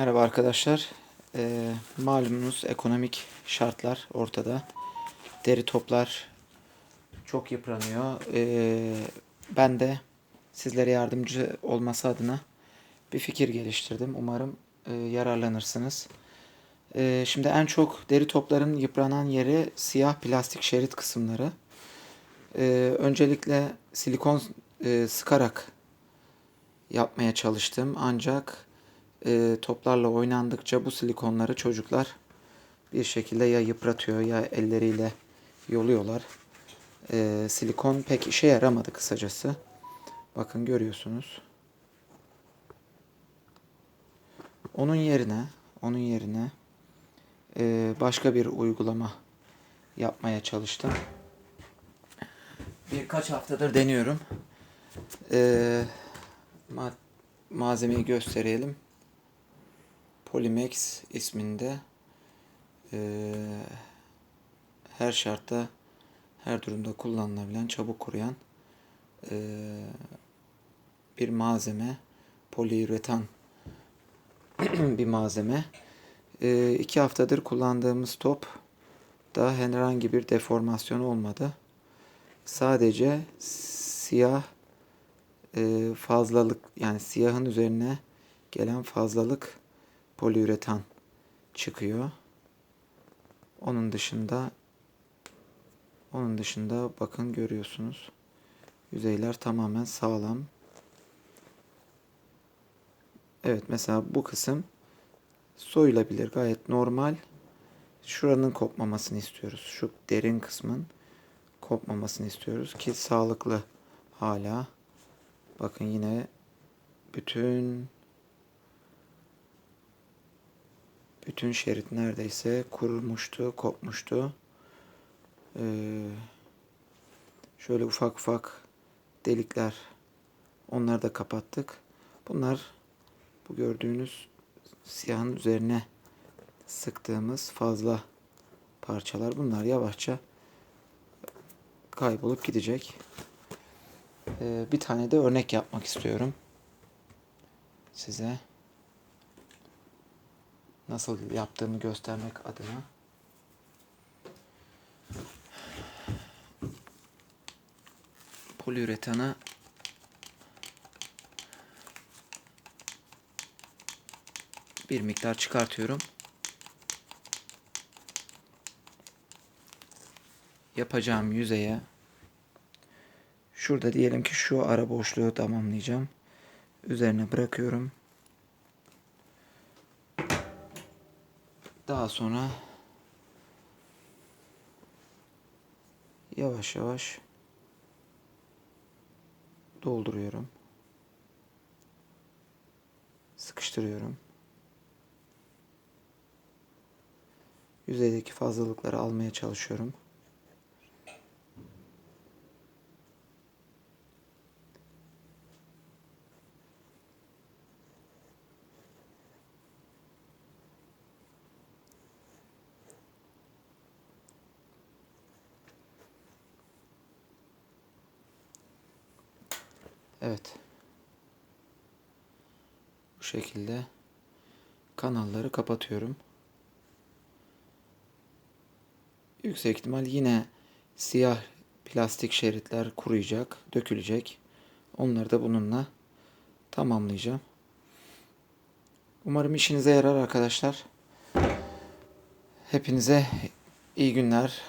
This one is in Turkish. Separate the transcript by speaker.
Speaker 1: Merhaba arkadaşlar. Ee, malumunuz ekonomik şartlar ortada. Deri toplar çok yıpranıyor. Ee, ben de sizlere yardımcı olması adına bir fikir geliştirdim. Umarım e, yararlanırsınız. Ee, şimdi en çok deri topların yıpranan yeri siyah plastik şerit kısımları. Ee, öncelikle silikon e, sıkarak yapmaya çalıştım. Ancak e, toplarla oynandıkça bu silikonları çocuklar bir şekilde ya yıpratıyor ya elleriyle yoluyorlar. E, silikon pek işe yaramadı kısacası. Bakın görüyorsunuz. Onun yerine, onun yerine e, başka bir uygulama yapmaya çalıştım. Birkaç haftadır deniyorum. E, ma- malzemeyi gösterelim. Polymex isminde eee, her şartta, her durumda kullanılabilen, çabuk kuruyan eee, bir malzeme. Poliüretan bir malzeme. Eee iki haftadır kullandığımız top da herhangi bir deformasyon olmadı. Sadece siyah eee, fazlalık yani siyahın üzerine gelen fazlalık poliüretan çıkıyor. Onun dışında onun dışında bakın görüyorsunuz. Yüzeyler tamamen sağlam. Evet mesela bu kısım soyulabilir. Gayet normal. Şuranın kopmamasını istiyoruz. Şu derin kısmın kopmamasını istiyoruz ki sağlıklı hala. Bakın yine bütün bütün şerit neredeyse kurumuştu, kopmuştu. Ee, şöyle ufak ufak delikler onları da kapattık. Bunlar bu gördüğünüz siyahın üzerine sıktığımız fazla parçalar. Bunlar yavaşça kaybolup gidecek. Ee, bir tane de örnek yapmak istiyorum size nasıl yaptığımı göstermek adına. Poliüretana bir miktar çıkartıyorum. Yapacağım yüzeye şurada diyelim ki şu ara boşluğu tamamlayacağım. Üzerine bırakıyorum. Daha sonra yavaş yavaş dolduruyorum. Sıkıştırıyorum. Yüzeydeki fazlalıkları almaya çalışıyorum. Evet. Bu şekilde kanalları kapatıyorum. Yüksek ihtimal yine siyah plastik şeritler kuruyacak, dökülecek. Onları da bununla tamamlayacağım. Umarım işinize yarar arkadaşlar. Hepinize iyi günler.